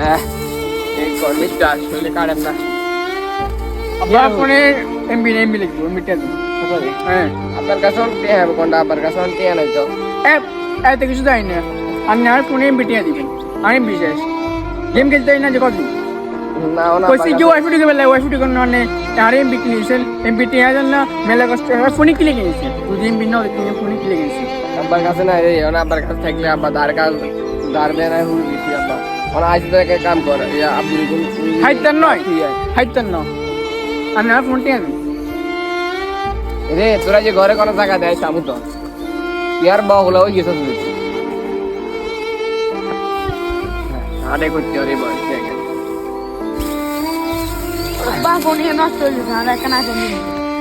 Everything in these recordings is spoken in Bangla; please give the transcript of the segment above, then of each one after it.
হ্যাঁ এই কর্মীটা আসলে কাটেন না। আপনার ফোনে এমবি এমবি লিখব এমবিটা হ্যাঁ। আপনার কাছে অন্তে হবে কোনটা? আপনার কাছে অন্তে নাই তো? এত কিছু যাই না। আপনি আর ফোনে এমবি টিয়া দিবেন আমি বিশেষ গেম খেলতে যাই না যে কত না কইছি যে ওয়াইফাই ঢুকে বেলা ওয়াইফাই ঢুকে মানে আর এমবি কিনেছেন এমবি টিয়া জান না মেলা কষ্ট ফোনে কিনে কিনেছে। বুঝি এমবি না কিনে ফোনে কিনে কিনেছে। আব্বার কাছে নাই রে আব্বার কাছে থাকলে আব্বা দার কাজ দার দেয় না দিছি আব্বা। ওনা আজ থেকে কাম করে। ইয়া আব্বুর গুণ হাইতার নয়। হাইতার ন আপনি আর ফোন টিয়া দিন রে তোরা যে ঘরে কোনো জায়গা দেয় সামু তো। ইয়ার বাহুলা হয়ে গেছে তুই আরে করতে রে বয়স দেখে। বা ফোন নষ্ট হয়ে গেছে আর কিনে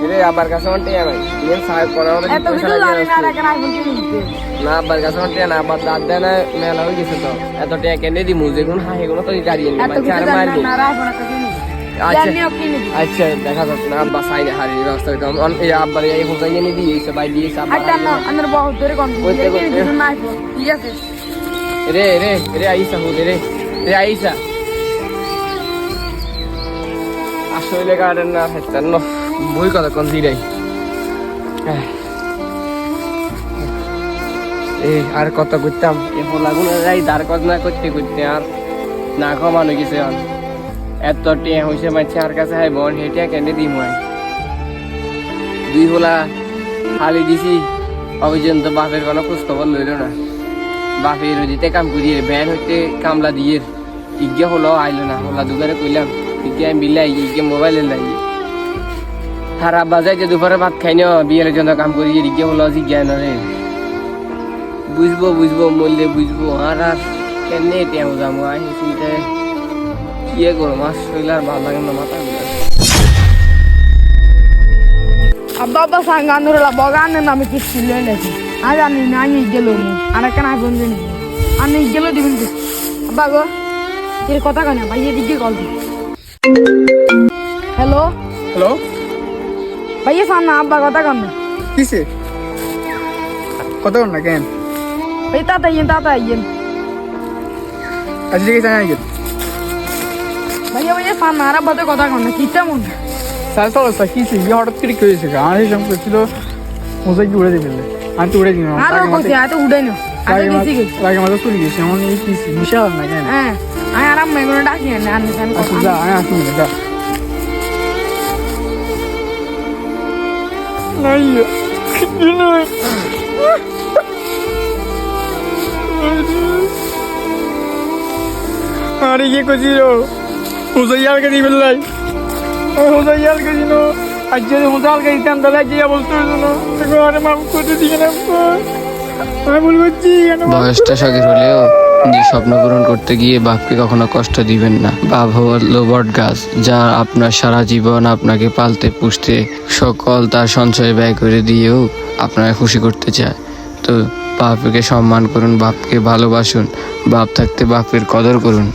রে আব্বার কাছে অন্তে নাই। ইয়ের সাহেব করে ওরা এত কিছু জানি না আর এখন আইফোন কিনে নিতে না আব্বার কাছে অন্তে না আব্বার দাঁত দেয় না মেলা হয়ে গেছে তো। এত টাকা কেনে দি মুজে কোন হাই এগুলো তো গাড়ি এনে মানে আর কিনে নিতে আচ্ছা কিনে আচ্ছা দেখা যাচ্ছে না আব্বা সাইনে হারি ব্যবস্থা করতাম অন- এই আব্বার এই ফোন এনে দিয়েছে ভাই দিয়েছে আব্বা হাইতার না আমার বহুত ধরে কোন। কিনে আইফোন ঠিক আছে। রে রে রে আইসা হুদে রে রে আইসা। আসলে গার্ডেন না হেতার বই কথা কোন দিরাই এই আর কত করতাম? এ লাগুন যাই দাঁড় না করতে করতে আর না কমানো গেছে আর। এত টিয়া হয়েছে মাইছে আর কাছে হাই বোন হেটিয়া কেনে দিম হয় দুই হোলা খালি দিছি অভিযান তো বাপের কোনো খোঁজ খবর লইল না। বাপের রোজিতে কাম করি ভ্যান হইতে কামলা দিয়ে। ইগে হলো আইলো না হলা দুগারে কইলাম ইগে আমি বিলাই ইগে মোবাইলে লাই আর আব্বা যাই যে দুপুরে ভাত খাই নিও বিয়ের জন্য কাম করি ইগে হলো জিজ্ঞাসা না রে বুঝব বুঝব মরলে বুঝব আর আর কেনে তেওঁ যাব আই চিন্তায় কিয়ে করো মাস শরীর আর ভালো লাগে না মাথা। আব্বা আব্বা সাঙ্গ আন্দোলন বগান আমি কিস্তি লয়ে লেছি আজ আমি না আমি গেল আর কিনে দিই আমি গেল দিবেন আব্বা গো এর কথা কেন ভাই এদিকে কল হ্যালো হ্যালো ভাইয়া সামনে আব্বা কথা কেন কিসে কত না কেন ভাই তাতা ইয়েন তাতা ইয়েন আচ্ছা ঠিক আছে আমি ভাইয়া ভাইয়া সামনে আর আব্বা তো কথা কেন কি তেমন স্যার চলো স্যার কি ইয়ে হঠাৎ করে কি হয়েছে আমার এই সঙ্গে ছিল মোজাইক উড়ে দিবে আমি তো উড়ে দিলাম আরও কইছে না আগে মাথা চলে গেছে এই বিশাল না কেন হ্যাঁ আরাম মেগুলো ডাকি না আমি সান আচ্ছা যা আমি আসুন যা আইয়ো আরে কি করছিল হুজাইয়ালকে দিবেন লাই হুজাইয়ালকে দিন। আজ যদি হুজালকে দিতাম তাহলে ইয়া বলতে হতো না আরে মাফ করে দিয়ে না আমি ভুল করছি বয়সটা সগির হলেও যে স্বপ্ন পূরণ করতে গিয়ে বাপকে কখনো কষ্ট দিবেন না। বাপ হলো বট গাছ, যা আপনার সারা জীবন আপনাকে পালতে, পুষতে, সকল তার সঞ্চয় ব্যয় করে দিয়েও আপনাকে খুশি করতে চায়। তো বাপকে সম্মান করুন, বাপকে ভালোবাসুন, বাপ থাকতে বাপের কদর করুন।